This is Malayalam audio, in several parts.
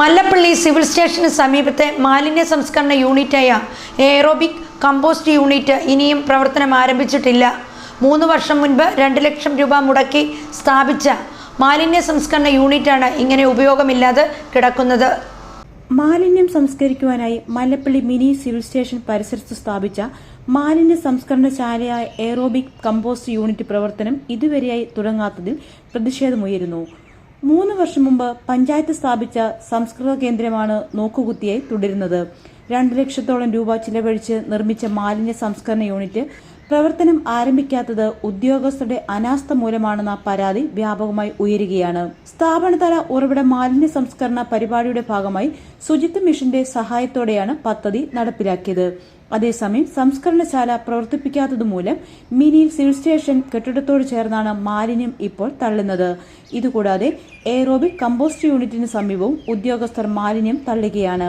മല്ലപ്പള്ളി സിവിൽ സ്റ്റേഷന് സമീപത്തെ മാലിന്യ സംസ്കരണ യൂണിറ്റായ എയറോബിക് കമ്പോസ്റ്റ് യൂണിറ്റ് ഇനിയും പ്രവർത്തനം ആരംഭിച്ചിട്ടില്ല. മൂന്ന് വർഷം മുൻപ് രണ്ട് ലക്ഷം രൂപ മുടക്കി സ്ഥാപിച്ച മാലിന്യ സംസ്കരണ യൂണിറ്റാണ് ഇങ്ങനെ ഉപയോഗമില്ലാതെ കിടക്കുന്നത്. മാലിന്യം സംസ്കരിക്കുവാനായി മല്ലപ്പള്ളി മിനി സിവിൽ സ്റ്റേഷൻ പരിസരത്ത് സ്ഥാപിച്ച മാലിന്യ സംസ്കരണശാലയായ എയറോബിക് കമ്പോസ്റ്റ് യൂണിറ്റ് പ്രവർത്തനം ഇതുവരെയായി തുടങ്ങാത്തതിൽ പ്രതിഷേധമുയരുന്നു. മൂന്ന് വർഷം മുമ്പ് പഞ്ചായത്ത് സ്ഥാപിച്ച സംസ്കൃത കേന്ദ്രമാണ് നോക്കുകുത്തിയായി തുടരുന്നത്. രണ്ട് ലക്ഷത്തോളം രൂപ ചിലവഴിച്ച് നിർമ്മിച്ച മാലിന്യ സംസ്കരണ യൂണിറ്റ് പ്രവർത്തനം ആരംഭിക്കാത്തത് ഉദ്യോഗസ്ഥരുടെ അനാസ്ഥ മൂലമാണെന്ന പരാതി വ്യാപകമായി ഉയരുകയാണ്. സ്ഥാപനതല ഉറവിട മാലിന്യ സംസ്കരണ പരിപാടിയുടെ ഭാഗമായി ശുചിത്വ മിഷന്റെ സഹായത്തോടെയാണ് പദ്ധതി നടപ്പിലാക്കിയത്. അതേസമയം സംസ്കരണശാല പ്രവർത്തിപ്പിക്കാത്തതുമൂലം മിനി സിവിൽ സ്റ്റേഷൻ കെട്ടിടത്തോട് ചേർന്നാണ് മാലിന്യം ഇപ്പോൾ തള്ളുന്നത്. ഇതുകൂടാതെ എയറോബിക് കമ്പോസ്റ്റ് യൂണിറ്റിന് സമീപവും ഉദ്യോഗസ്ഥർ മാലിന്യം തള്ളുകയാണ്.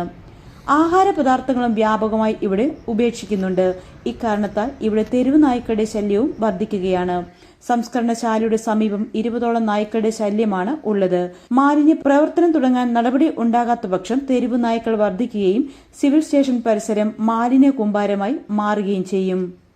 ആഹാര പദാർത്ഥങ്ങളും വ്യാപകമായി ഇവിടെ ഉപേക്ഷിക്കുന്നുണ്ട്. ഇക്കാരണത്താൽ ഇവിടെ തെരുവ് നായ്ക്കളുടെ ശല്യവും വർദ്ധിക്കുകയാണ്. സംസ്കരണശാലയുടെ സമീപം ഇരുപതോളം നായ്ക്കളുടെ ശല്യമാണ് ഉള്ളത്. മാലിന്യ പ്രവർത്തനം തുടങ്ങാൻ നടപടി ഉണ്ടാകാത്ത പക്ഷം തെരുവ് നായ്ക്കൾ വർദ്ധിക്കുകയും സിവിൽ സ്റ്റേഷൻ പരിസരം മാലിന്യ കുമ്പാരമായി മാറുകയും ചെയ്യും.